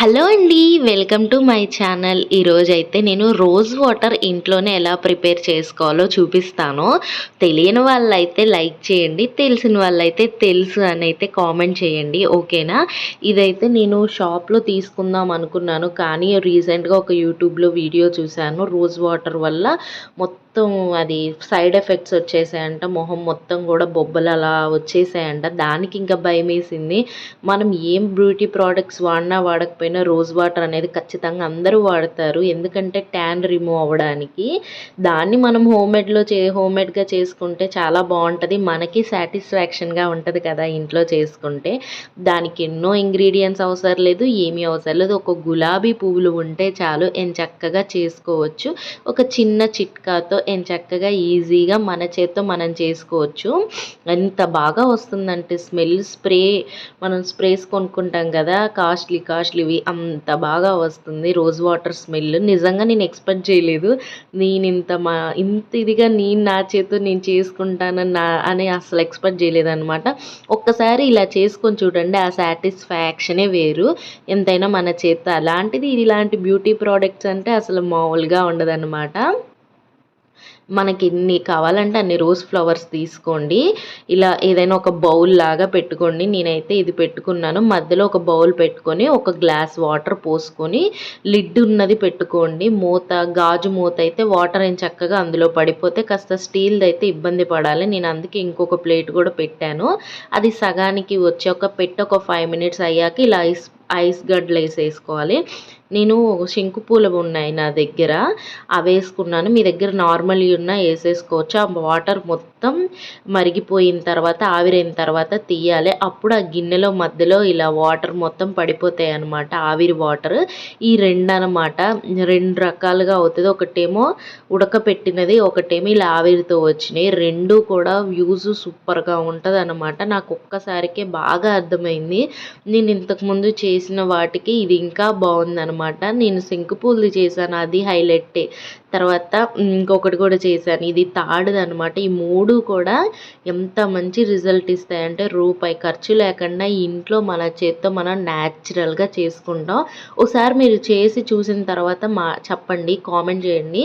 Hello అండి welcome to my channel. ఈరోజు అయితే నేను రోజ్ వాటర్ ఇంట్లోనే ఎలా ప్రిపేర్ చేసుకోవాలో చూపిస్తాను. తెలియని వాళ్ళైతే లైక్ చేయండి తెలిసిన వాళ్ళైతే తెలుసు అని అయితే కామెంట్ చేయండి ఓకేనా? ఇదైతే నేను షాప్లో తీసుకుందాం అనుకున్నాను కానీ రీసెంట్గా ఒక యూట్యూబ్లో వీడియో చూశాను రోజ్ వాటర్ వల్ల మొత్తం మొత్తం అది సైడ్ ఎఫెక్ట్స్ వచ్చేసాయంట మొహం మొత్తం కూడా బొబ్బలు అలా వచ్చేసాయంట. దానికి ఇంకా భయం వేసింది మనం ఏం బ్యూటీ ప్రోడక్ట్స్ వాడినా వాడకపోయినా రోజ్ వాటర్ అనేది ఖచ్చితంగా అందరూ వాడతారు. ఎందుకంటే ట్యాన్ రిమూవ్ అవ్వడానికి. దాన్ని మనం హోమ్మేడ్లో చే హోమ్మేడ్గా చేసుకుంటే చాలా బాగుంటుంది. మనకి సాటిస్ఫాక్షన్గా ఉంటుంది కదా ఇంట్లో చేసుకుంటే. దానికి ఎన్నో ఇంగ్రీడియంట్స్ అవసరం లేదు ఏమీ అవసరం లేదు. ఒక గులాబీ పువ్వులు ఉంటే చాలు ఏం చక్కగా చేసుకోవచ్చు. ఒక చిన్న చిట్కాతో చక్కగా ఈజీగా మన చేత్తో మనం చేసుకోవచ్చు. ఎంత బాగా వస్తుందంటే స్మెల్ స్ప్రే మనం స్ప్రేస్ కొనుక్కుంటాం కదా కాస్ట్లీ కాస్ట్లీవి అంత బాగా వస్తుంది. Rose water smell. నిజంగా నేను ఎక్స్పెక్ట్ చేయలేదు. నేను ఇంత మా ఇంత ఇదిగా నేను నా చేతితో నేను చేసుకుంటానని నా అని అసలు ఎక్స్పెక్ట్ చేయలేదు అనమాట ఒక్కసారి ఇలా చేసుకొని చూడండి ఆ సాటిస్ఫాక్షనే వేరు. ఎంతైనా మన చేత అలాంటిది ఇలాంటి బ్యూటీ ప్రోడక్ట్స్ అంటే అసలు మామూలుగా ఉండదన్నమాట. మనకి ఎన్ని కావాలంటే అన్ని రోజ్ ఫ్లవర్స్ తీసుకోండి. ఇలా ఏదైనా ఒక బౌల్ లాగా పెట్టుకోండి. నేనైతే ఇది పెట్టుకున్నాను. మధ్యలో ఒక బౌల్ పెట్టుకొని ఒక గ్లాస్ వాటర్ పోసుకొని లిడ్ ఉన్నది పెట్టుకోండి. మూత గాజు మూత అయితే వాటర్ ఏం చక్కగా అందులో పడిపోతే కాస్త స్టీల్ది అయితే ఇబ్బంది పడాలి. నేను అందుకే ఇంకొక ప్లేట్ కూడా పెట్టాను. అది సగానికి వచ్చి ఒక పెట్టి ఒక ఫైవ్ మినిట్స్ అయ్యాక ఇలా ఐస్ ఐస్ గడ్డలు వేసేసుకోవాలి నేను శంకు పూలు ఉన్నాయి నా దగ్గర. అవి వేసుకున్నాను. మీ దగ్గర నార్మల్ ఉన్న వేసేసుకోవచ్చు. ఆ వాటర్ మొత్తం మరిగిపోయిన తర్వాత ఆవిరైన తర్వాత తీయాలి. అప్పుడు ఆ గిన్నెలో మధ్యలో ఇలా వాటర్ మొత్తం పడిపోతాయి అనమాట ఆవిరి వాటర్. ఈ రెండు అనమాట రెండు రకాలుగా అవుతుంది. ఒకటేమో ఉడకపెట్టినది ఒకటేమో ఇలా ఆవిరితో వచ్చినాయి. రెండు కూడా యూజ్ సూపర్గా ఉంటుంది అనమాట నాకు ఒక్కసారికే బాగా అర్థమైంది. నేను ఇంతకుముందు చేసిన వాటికి ఇది ఇంకా బాగుందనమాట అనమాట నేను శంకుపూలది చేశాను అది హైలైటే. తర్వాత ఇంకొకటి కూడా చేశాను. ఇది తాడుది అనమాట ఈ మూడు కూడా ఎంత మంచి రిజల్ట్ ఇస్తాయంటే రూపాయి ఖర్చు లేకుండా ఇంట్లో మన చేత్తో మనం న్యాచురల్గా చేసుకుంటాం. ఒకసారి మీరు చేసి చూసిన తర్వాత మా చెప్పండి కామెంట్ చేయండి.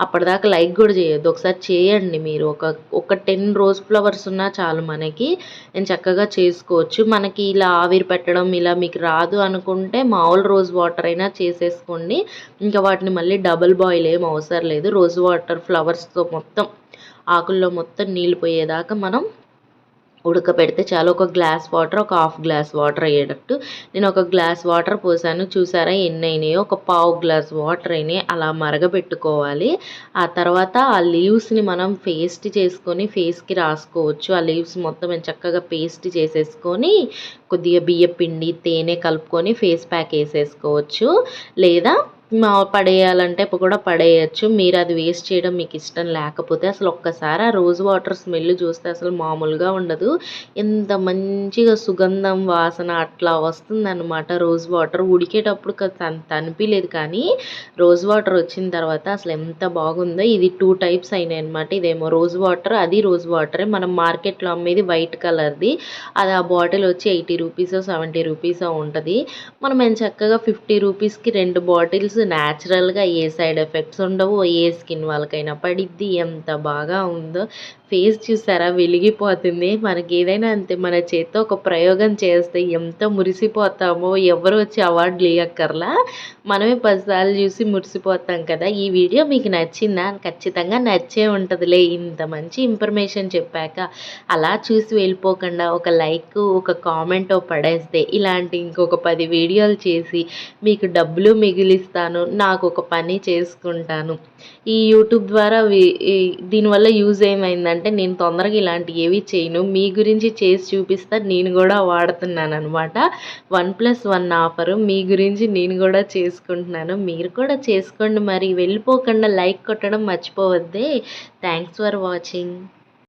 అప్పటిదాకా లైక్ కూడా చేయొద్దు. ఒకసారి చేయండి మీరు. ఒక ఒక టెన్ రోజ్ ఫ్లవర్స్ ఉన్నా చాలు మనకి. నేను చక్కగా చేసుకోవచ్చు. మనకి ఇలా ఆవిరి పెట్టడం ఇలా మీకు రాదు అనుకుంటే మామూలు రోజ్ వాటర్ అయినా చేసేసుకోండి. ఇంకా వాటిని మళ్ళీ డబుల్ బాయిల్ ఏం అవసరం లేదు. రోజ్ వాటర్ ఫ్లవర్స్తో మొత్తం ఆకుల్లో మొత్తం నీళ్ళు పోయేదాకా మనం ఉడకపెడితే చాలా. ఒక గ్లాస్ వాటర్ ఒక హాఫ్ గ్లాస్ వాటర్ అయ్యేటట్టు. నేను ఒక గ్లాస్ వాటర్ పోసాను. చూసారా ఎన్ని అయినాయో ఒక పావు గ్లాస్ వాటర్ అయినాయి. అలా మరగబెట్టుకోవాలి. ఆ తర్వాత ఆ లీవ్స్ని మనం పేస్ట్ చేసుకొని ఫేస్కి రాసుకోవచ్చు. ఆ లీవ్స్ మొత్తం చక్కగా పేస్ట్ చేసేసుకొని కొద్దిగా బియ్య పిండి తేనె కలుపుకొని ఫేస్ ప్యాక్ వేసేసుకోవచ్చు. లేదా పడేయాలంటే కూడా పడేయచ్చు. మీరు అది వేస్ట్ చేయడం మీకు ఇష్టం లేకపోతే అసలు ఒక్కసారి ఆ రోజ్ వాటర్ స్మెల్ చూస్తే అసలు మామూలుగా ఉండదు. ఎంత మంచిగా సుగంధం వాసన అట్లా వస్తుందన్నమాట. రోజ్ వాటర్ ఉడికేటప్పుడు అనిపించలేదు కానీ రోజ్ వాటర్ వచ్చిన తర్వాత అసలు ఎంత బాగుందో. ఇది టూ టైప్స్ అయినాయి అనమాట ఇదేమో రోజ్ వాటర్ అది రోజ్ వాటరే. మనం మార్కెట్లో అమ్మేది వైట్ కలర్ది. అది ఆ బాటిల్ వచ్చి ఎయిటీ రూపీస్ సెవెంటీ రూపీస్ ఉంటుంది. మనం చక్కగా ఫిఫ్టీ రూపీస్కి రెండు బాటిల్స్ న్యాచురల్గా ఏ సైడ్ ఎఫెక్ట్స్ ఉండవు ఏ స్కిన్ వాళ్ళకైనా పడిద్ది ఎంత బాగా ఉందో. ఫేస్ చూసారా? వెలిగిపోతుంది. మనకి ఏదైనా అంతే మన చేత్తో ఒక ప్రయోగం చేస్తే ఎంత మురిసిపోతామో ఎవరు వచ్చి అవార్డు లేయక్కర్లా మనమే పదిసార్లు చూసి మురిసిపోతాం కదా. ఈ వీడియో మీకు నచ్చిందా? ఖచ్చితంగా నచ్చే ఉంటుందిలే. ఇంత మంచి ఇన్ఫర్మేషన్ చెప్పాక అలా చూసి వెళ్ళిపోకుండా ఒక లైక్ ఒక కామెంట్ పడేస్తే ఇలాంటి ఇంకొక పది వీడియోలు చేసి మీకు డబ్బులు మిగిలిస్తాను నాకు ఒక పని చేసుకుంటాను. ఈ యూట్యూబ్ ద్వారా దీనివల్ల యూజ్ ఏమైందంటే అంటే నేను తొందరగా ఇలాంటి ఏవి చేయను. మీ గురించి చేసి చూపిస్తా నేను కూడా వాడుతున్నాను అనమాట వన్ ప్లస్ వన్ ఆఫరు. మీ గురించి నేను కూడా చేసుకుంటున్నాను. మీరు కూడా చేసుకోండి మరి. వెళ్ళిపోకుండా లైక్ కొట్టడం మర్చిపోవద్దే. Thanks for watching.